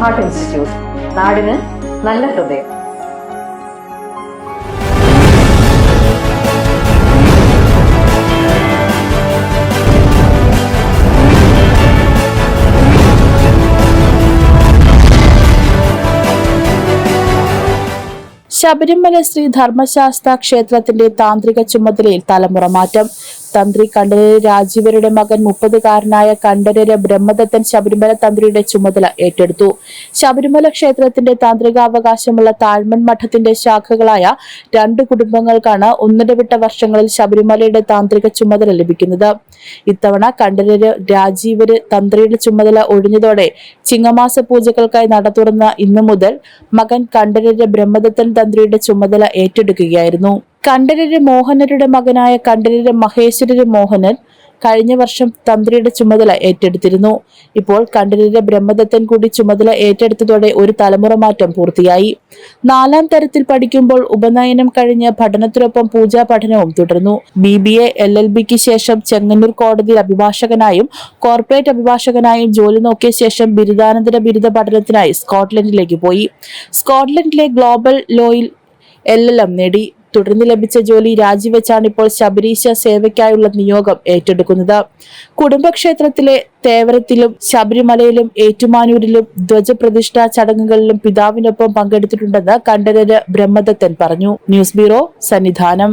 Heart institute നാടിന് നല്ല ഹൃദയം. ശബരിമല ശ്രീ ധർമ്മശാസ്ത്ര ക്ഷേത്രത്തിന്റെ താന്ത്രിക ചുമതലയിൽ തലമുറ മാറ്റം. തന്ത്രി കണ്ഠരര് രാജീവരുടെ മകൻ മുപ്പതുകാരനായ കണ്ഠരര് ബ്രഹ്മദത്തൻ ശബരിമല തന്ത്രിയുടെ ചുമതല ഏറ്റെടുത്തു. ശബരിമല ക്ഷേത്രത്തിന്റെ താന്ത്രികാവകാശമുള്ള താഴ്മൺ മഠത്തിന്റെ ശാഖകളായ രണ്ട് കുടുംബങ്ങൾക്കാണ് ഒന്നിടവിട്ട വർഷങ്ങളിൽ ശബരിമലയുടെ താന്ത്രിക ചുമതല ലഭിക്കുന്നത്. ഇത്തവണ കണ്ഠരര് രാജീവര് തന്ത്രിയുടെ ചുമതല ഒഴിഞ്ഞതോടെ ചിങ്ങമാസ പൂജകൾക്കായി നട തുറന്ന ഇന്നു മുതൽ മകൻ കണ്ഠരര് ബ്രഹ്മദത്തൻ തന്ത്രിയുടെ ചുമതല ഏറ്റെടുക്കുകയായിരുന്നു. കണ്ഠരര് മോഹനരുടെ മകനായ കണ്ഠരര് മഹേശ്വരര് മോഹനൻ കഴിഞ്ഞ വർഷം തന്ത്രിയുടെ ചുമതല ഏറ്റെടുത്തിരുന്നു. ഇപ്പോൾ കണ്ഠരര് ബ്രഹ്മദത്തൻ കൂടി ചുമതല ഏറ്റെടുത്തതോടെ ഒരു തലമുറ മാറ്റം പൂർത്തിയായി. നാലാം തരത്തിൽ പഠിക്കുമ്പോൾ ഉപനയനം കഴിഞ്ഞ് പഠനത്തിനൊപ്പം പൂജാ പഠനവും തുടർന്നു. B B A L L ബിക്ക് ശേഷം ചെങ്ങന്നൂർ കോടതിയിൽ അഭിഭാഷകനായും കോർപ്പറേറ്റ് അഭിഭാഷകനായും ജോലി നോക്കിയ ശേഷം ബിരുദാനന്തര ബിരുദ പഠനത്തിനായി സ്കോട്ട്ലൻഡിലേക്ക് പോയി. സ്കോട്ട്ലൻഡിലെ ഗ്ലോബൽ ലോയിൽ എൽ എൽ എം നേടി. തുടർന്ന് ലഭിച്ച ജോലി രാജിവെച്ചാണ് ഇപ്പോൾ ശബരീശ സേവയ്ക്കായുള്ള നിയോഗം ഏറ്റെടുക്കുന്നത്. കുടുംബക്ഷേത്രത്തിലെ തേവരത്തിലും ശബരിമലയിലും ഏറ്റുമാനൂരിലും ധ്വജപ്രതിഷ്ഠാ ചടങ്ങുകളിലും പിതാവിനൊപ്പം പങ്കെടുത്തിട്ടുണ്ടെന്ന് കണ്ഠരര് ബ്രഹ്മദത്തൻ പറഞ്ഞു. News bureau Sannidhanam.